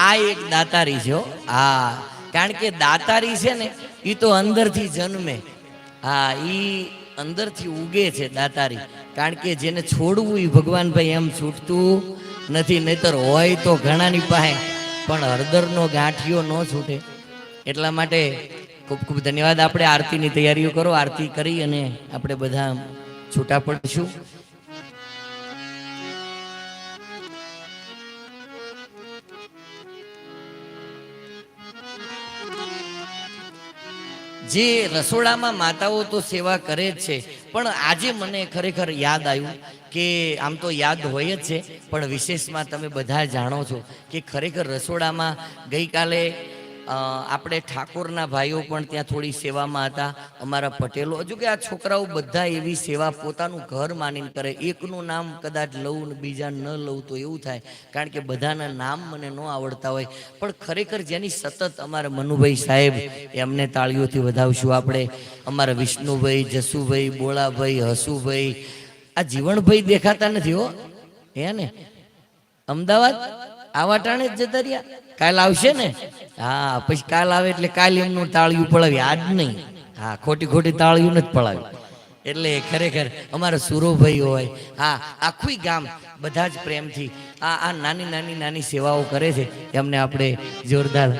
આ એક દાતારી છે હો. કારણ કે દાતારી છે ને એ તો અંદરથી જન્મે. હા, ઈ અંદરથી ઉગે છે દાતારી. કારણ કે જેને છોડવું એ ભગવાનભાઈ એમ છૂટતું નથી, નહીતર હોય તો ઘણાની પાસે, પણ હળદરનો ગાંઠિયો ન છૂટે. એટલા માટે ખૂબ ખૂબ ધન્યવાદ. આપણે આરતીની તૈયારીઓ કરો, આરતી કરી અને આપણે બધા છૂટા પડશું. જે રસોડામાં માતાઓ તો સેવા કરે જ છે. પણ આજે મને ખરેખર યાદ આવ્યું કે આમ તો યાદ હોય જ છે, પણ વિશેષમાં તમે બધા જાણો છો કે ખરેખર રસોડામાં ગઈકાલે આપણે ઠાકોરના ભાઈઓ પણ ત્યાં થોડી સેવામાં હતા. અમારા પટેલો, હજુ કે આ છોકરાઓ બધા એવી સેવા પોતાનું ઘર માનીને કરે. એકનું નામ કદાચ લઉં ને બીજા ન લઉં તો એવું થાય. કારણ કે બધાના નામ મને ન આવડતા હોય. પણ ખરેખર જેની સતત અમારા મનુભાઈ સાહેબ એમને તાળીઓથી વધાવશું આપણે. અમારા વિષ્ણુભાઈ, જસુભાઈ, બોળાભાઈ, હસુભાઈ. આ જીવણભાઈ દેખાતા નથી હો. હે ને? અમદાવાદ? આવા ટાણે જ જતા રહ્યા. કાલ આવશે ને? હા, પછી કાલ આવે એટલે કાલ એમનું તાળિયું પડાવી આજ નહીં. હા, ખોટી ખોટી તાળિયું નથી પડાવી. એટલે ખરેખર અમારા સુરોભાઈ હોય, હા, આખું ગામ બધા જ પ્રેમથી આ આ નાની નાની નાની સેવાઓ કરે છે. એમને આપણે જોરદાર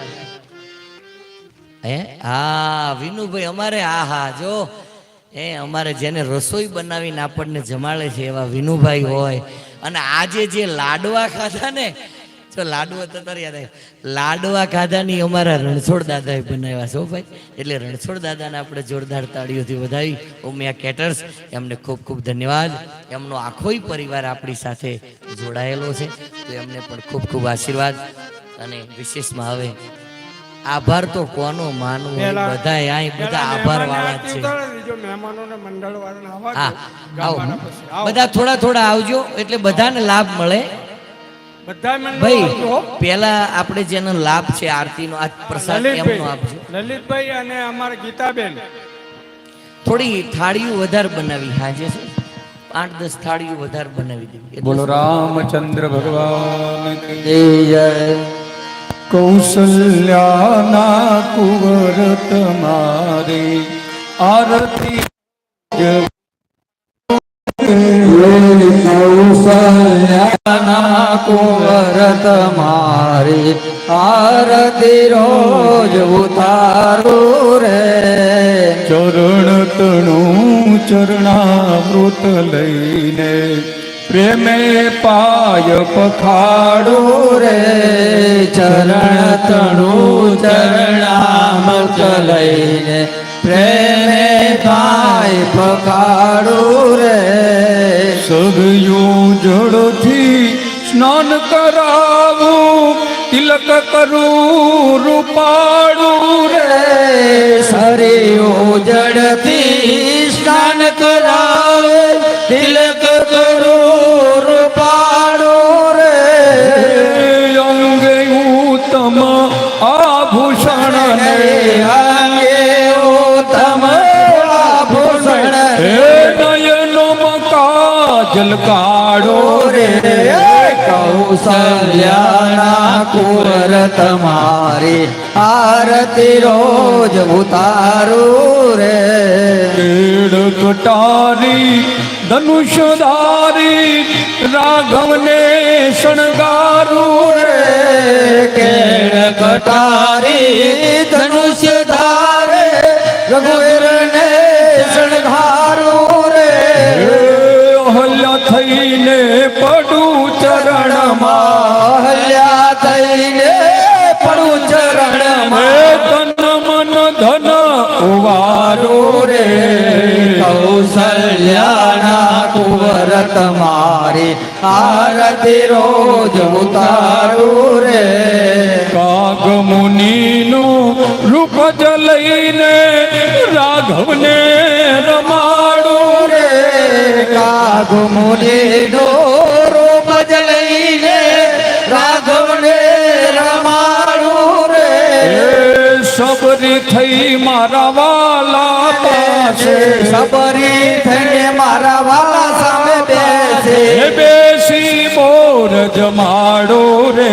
હે? હા, વિનુભાઈ, અમારે હા હા, જો. એ અમારે જેને રસોઈ બનાવીને આપણને જમાડે છે એવા વિનુભાઈ હોય. અને આજે જે લાડવા ખાધા ને જો લાડવા તો તર્યા લાડવા ખાધાની અમારા રણછોડ દાદાએ બનાવ્યા છો ભાઈ. એટલે રણછોડ દાદાને આપણે જોરદાર તાળીઓથી વધાવી. ઉમિયા કેટર્સ એમને ખૂબ ખૂબ ધન્યવાદ. એમનો આખોય પરિવાર આપણી સાથે જોડાયેલો છે. તો એમને પણ ખૂબ ખૂબ આશીર્વાદ. અને વિશેષમાં હવે આભાર તો કોનો માનવું બધા અહીં બધા આભાર વાળા જ છે. હા આવો. બધા થોડા થોડા આવજો એટલે બધાને લાભ મળે. ભાઈ પેલા આપણે જેનો લાભ છે આરતીનો આ પ્રસાદ એમનો આપજો લલિતભાઈ અને અમારા ગીતાબેન. થોડી થાળીઓ વધારે બનાવી હાજે છે. આઠ દસ થાળીઓ વધારે બનાવી દેવી બોલો રામચંદ્ર ભગવાન કી જય. કૌશલ્યાના કુંવર તમારી આરતી તમારી આરતી રોજ ઉતારું રે. ચરણ તણું ચરણામૃત લઈને પ્રેમે પાય પખાડું રે. ચરણ તણું ચરણામૃત લઈને પ્રેમે પાય પખાડું રે. સ્નાન કરાવું તિલક કરું રૂપાડું કાઢો રે કૌશલ્યાના કુંવર તમારી આરતી રોજ ઉતારું રે કેળ કટારી ધનુષધારી રાઘવને શણગારું રે કેળ કટારી ધનુષધારે રઘુવીરને થઈને પડું ચરણમાં. હલ્યા થઈને પડું ચરણમાં. તન મન ધન ઉવારું રે. કૌશલ્યાના કુંવર તમારી આરતી રોજ ઉતારું રે. કાગ મુનિનું રૂપ જ લઈને રાઘવને રમાડું કાગ મુનિનો રૂપ જ લઈને રાઘવને રમાડું રે. સબરી થઈ મારા વાલા પાસે. સબરી થઈને મારા વાલા સામે બેસે. બેસી બોર જમાડો રે.